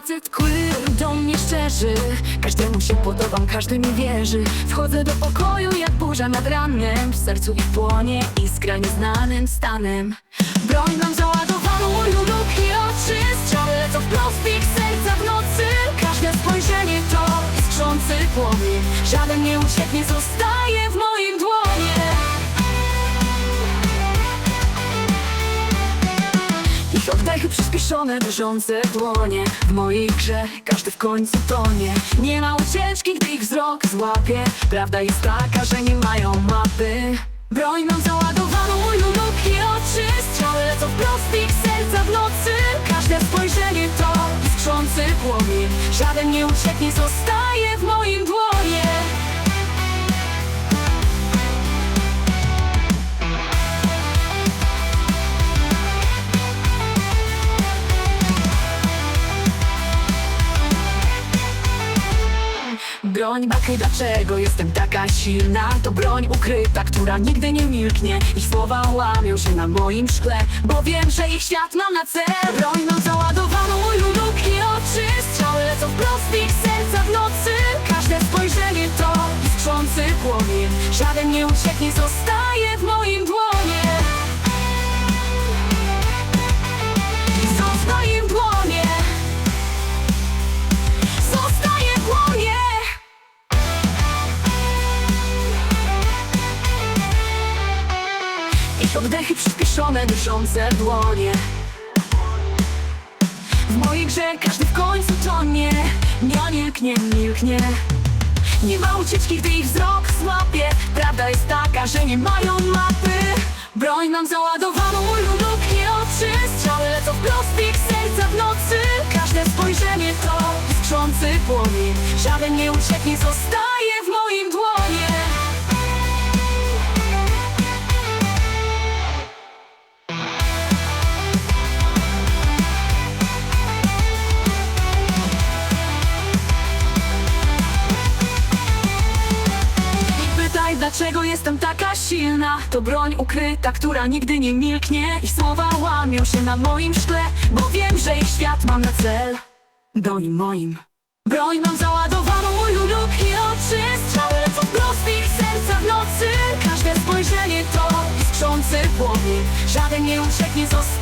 facet queer do mnie szczerzy. Każdemu się podobam, każdy mi wierzy. Wchodzę do pokoju jak burza nad ranem. W sercu ich płonie iskra nieznanym stanem. Broń mam załadowaną, lub i oczy Strzały lecą wprost w ich serca w nocy. Każde spojrzenie to iskrzący płomień. Żaden nie ucieknie, zostaje w moim dłonie przyspieszone, drżące dłonie W mojej grze każdy w końcu tonie. Nie ma ucieczki, gdy ich wzrok złapie. Prawda jest taka, że nie mają mapy. Broń mam załadowaną, lub i oczy Strzały lecą wprost ich serca w nocy. Każde spojrzenie to iskrzący płomień. Żaden nie ucieknie, zostaje w moim dłonie Broń baky, dlaczego jestem taka silna? To broń ukryta, która nigdy nie milknie. Ich słowa łamią się na moim szkle Bo wiem, że ich świat mam na cel. Broń mam załadowaną lub i oczy. Strzały lecą wprost ich serca w nocy. Każde spojrzenie to iskrzący płomień. Żaden nie ucieknie, zostaje Ich oddechy przyspieszone, dyszące dłonie. W mojej grze każdy w końcu tonie. Nie milknie, milknie Nie ma ucieczki, gdy ich wzrok złapie. Prawda jest taka, że nie mają mapy. Broń mam załadowaną, lub nie oczy Strzały lecą wprost ich serca w nocy. Każde spojrzenie to iskrzący płomień. Żaden nie ucieknie, zostaje dlaczego jestem taka silna? To broń ukryta, która nigdy nie milknie. Ich słowa łamią się na moim szkle Bo wiem, że ich świat mam na cel. Goni moim. Broń mam załadowaną lub i oczy. Strzały lecą wprost w ich serca w nocy. Każde spojrzenie to iskrzący płomień Żaden nie ucieknie, zostaje